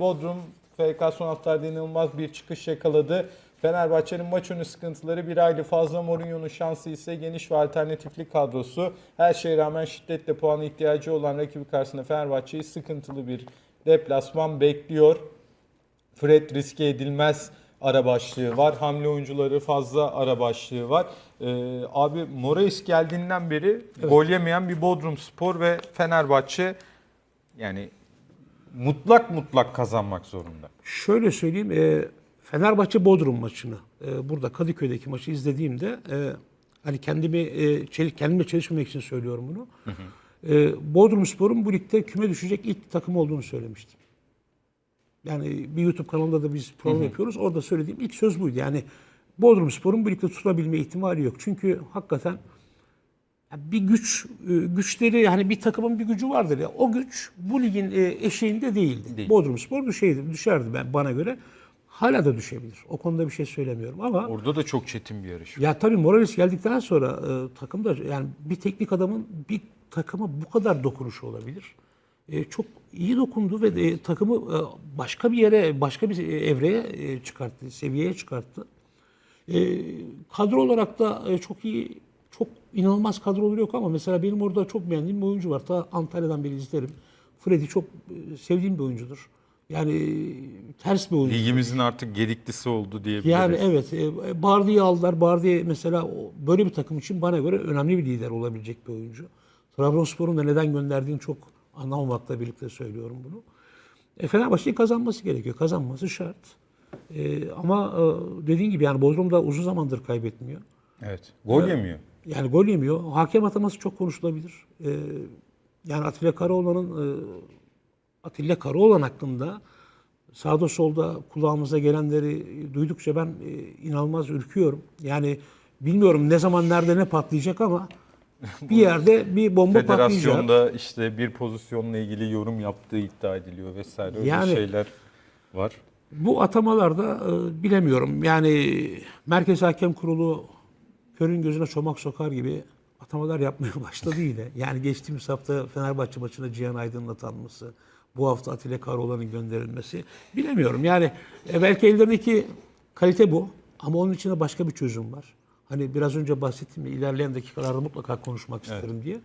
Bodrum FK son haftalarda inanılmaz bir çıkış yakaladı. Fenerbahçe'nin maç önü sıkıntıları bir aylı fazla Mourinho'nun şansı ise geniş ve alternatifli kadrosu. Her şeye rağmen şiddetle puana ihtiyacı olan rakibi karşısında Fenerbahçe'yi sıkıntılı bir deplasman bekliyor. Fred riske edilmez ara başlığı var. Hamle oyuncuları fazla ara başlığı var. Ee, abi Morais geldiğinden beri gol yemeyen bir Bodrum Spor ve Fenerbahçe yani mutlak mutlak kazanmak zorunda. Şöyle söyleyeyim, e, Fenerbahçe Bodrum maçını e, burada Kadıköy'deki maçı izlediğimde e, hani kendimi e, çel- kendime çelişmemek için söylüyorum bunu. E, Bodrum Spor'un bu ligde küme düşecek ilk takım olduğunu söylemiştim. Yani bir YouTube kanalında da biz program yapıyoruz. Orada söylediğim ilk söz buydu. Yani Bodrum Spor'un bu ligde tutulabilme ihtimali yok. Çünkü hakikaten ya bir güç e, güçleri hani bir takımın bir gücü vardır ya. O güç bu ligin e, eşiğinde değildi. Değil. Bodrum Spor düşeydi, düşerdi ben bana göre. Hala da düşebilir. O konuda bir şey söylemiyorum ama Orada da çok çetin bir yarış. ya tabii Morales geldikten sonra e, takımda yani bir teknik adamın bir takıma bu kadar dokunuşu olabilir. E, çok iyi dokundu ve e, takımı e, başka bir yere, başka bir evreye e, çıkarttı, seviyeye çıkarttı. E, kadro olarak da e, çok iyi, çok inanılmaz kadroları yok ama mesela benim orada çok beğendiğim bir oyuncu var. Ta Antalya'dan beri izlerim. Freddy çok e, sevdiğim bir oyuncudur. Yani e, ters bir oyuncu. Ligimizin artık gediklisi oldu diyebiliriz. Yani evet, e, Bardi'yi aldılar. Bardi mesela böyle bir takım için bana göre önemli bir lider olabilecek bir oyuncu. Trabzonspor'un da neden gönderdiğini çok anlamamakla birlikte söylüyorum bunu. E, Fenerbahçe'nin kazanması gerekiyor. Kazanması şart. E, ama e, dediğin gibi yani Bodrum da uzun zamandır kaybetmiyor. Evet. Gol yemiyor. Yani gol yemiyor. Hakem ataması çok konuşulabilir. E, yani Atilla Karaoğlan'ın e, Atilla Karaoğlan hakkında sağda solda kulağımıza gelenleri duydukça ben e, inanılmaz ürküyorum. Yani bilmiyorum ne zaman nerede ne patlayacak ama bir yerde bir bomba patlayacak. Federasyonda işte bir pozisyonla ilgili yorum yaptığı iddia ediliyor vesaire öyle Yani- şeyler var. Bu atamalarda e, bilemiyorum. Yani Merkez Hakem Kurulu körün gözüne çomak sokar gibi atamalar yapmaya başladı yine. Yani geçtiğimiz hafta Fenerbahçe maçına Cihan Aydın'ın atanması, bu hafta Atilla Karaoğlan'ın gönderilmesi. Bilemiyorum. Yani e, belki ellerindeki kalite bu ama onun içinde başka bir çözüm var. Hani biraz önce bahsettim ya ilerleyen dakikalarda mutlaka konuşmak isterim diye.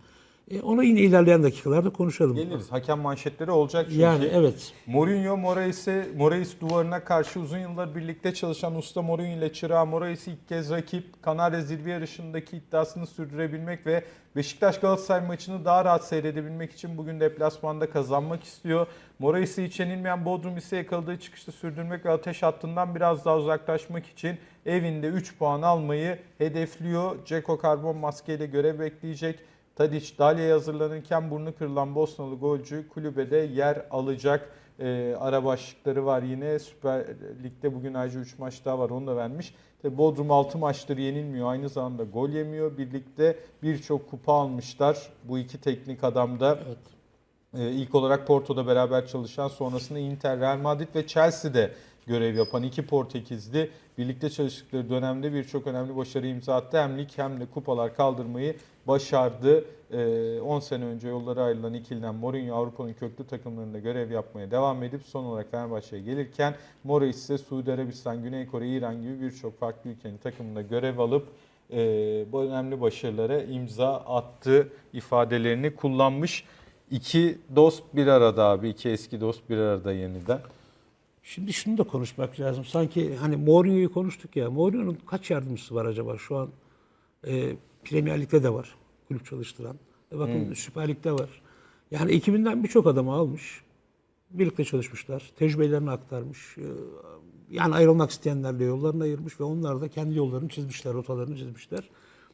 E, onu yine ilerleyen dakikalarda konuşalım. Geliriz. Hakem manşetleri olacak çünkü. Yani evet. Mourinho, Morais'e, Morais duvarına karşı uzun yıllar birlikte çalışan usta Mourinho ile çırağı Morais'i ilk kez rakip Kanarya zirve yarışındaki iddiasını sürdürebilmek ve Beşiktaş Galatasaray maçını daha rahat seyredebilmek için bugün deplasmanda kazanmak istiyor. Morais'i hiç yenilmeyen Bodrum ise yakaladığı çıkışta sürdürmek ve ateş hattından biraz daha uzaklaşmak için evinde 3 puan almayı hedefliyor. Ceko karbon maskeyle görev bekleyecek. Tadiç Dalya'ya hazırlanırken burnu kırılan Bosnalı golcü kulübede yer alacak. Ee, ara başlıkları var yine. Süper Lig'de bugün ayrıca 3 maç daha var onu da vermiş. Tabii Bodrum 6 maçtır yenilmiyor. Aynı zamanda gol yemiyor. Birlikte birçok kupa almışlar. Bu iki teknik adam da ee, ilk olarak Porto'da beraber çalışan sonrasında Inter, Real Madrid ve Chelsea'de görev yapan iki Portekizli birlikte çalıştıkları dönemde birçok önemli başarı imza attı. Hem lig hem de kupalar kaldırmayı başardı. Ee, 10 sene önce yolları ayrılan ikiliden Mourinho Avrupa'nın köklü takımlarında görev yapmaya devam edip son olarak Fenerbahçe'ye gelirken Morais ise Suudi Arabistan, Güney Kore, İran gibi birçok farklı ülkenin takımında görev alıp e, bu önemli başarılara imza attı ifadelerini kullanmış. İki dost bir arada abi. iki eski dost bir arada yeniden. Şimdi şunu da konuşmak lazım. Sanki hani Mourinho'yu konuştuk ya. Mourinho'nun kaç yardımcısı var acaba şu an? E, Premier Lig'de de var kulüp çalıştıran. E bakın Süper Lig'de var. Yani ekibinden birçok adamı almış. Birlikte çalışmışlar. Tecrübelerini aktarmış. E, yani ayrılmak isteyenlerle yollarını ayırmış ve onlar da kendi yollarını çizmişler, rotalarını çizmişler.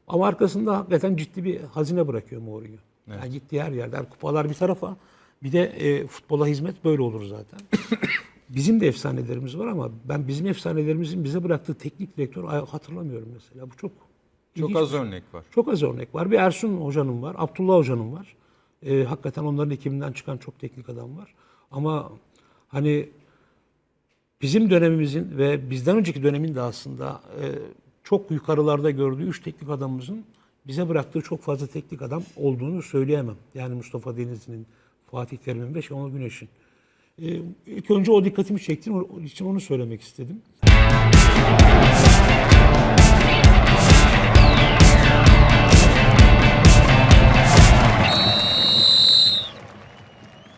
Ama arkasında hakikaten ciddi bir hazine bırakıyor Mourinho. Yani gittiği her yerde. Yani kupalar bir tarafa bir de e, futbola hizmet böyle olur zaten. Bizim de efsanelerimiz var ama ben bizim efsanelerimizin bize bıraktığı teknik direktör hatırlamıyorum mesela. Bu çok Çok az şey. örnek var. Çok az örnek var. Bir Ersun Hoca'nın var, Abdullah Hoca'nın var. Ee, hakikaten onların ekibinden çıkan çok teknik adam var. Ama hani bizim dönemimizin ve bizden önceki dönemin de aslında e, çok yukarılarda gördüğü üç teknik adamımızın bize bıraktığı çok fazla teknik adam olduğunu söyleyemem. Yani Mustafa Denizli'nin, Fatih Terim'in ve Şenol Güneş'in. E, ilk önce o dikkatimi çekti. Onun için onu söylemek istedim.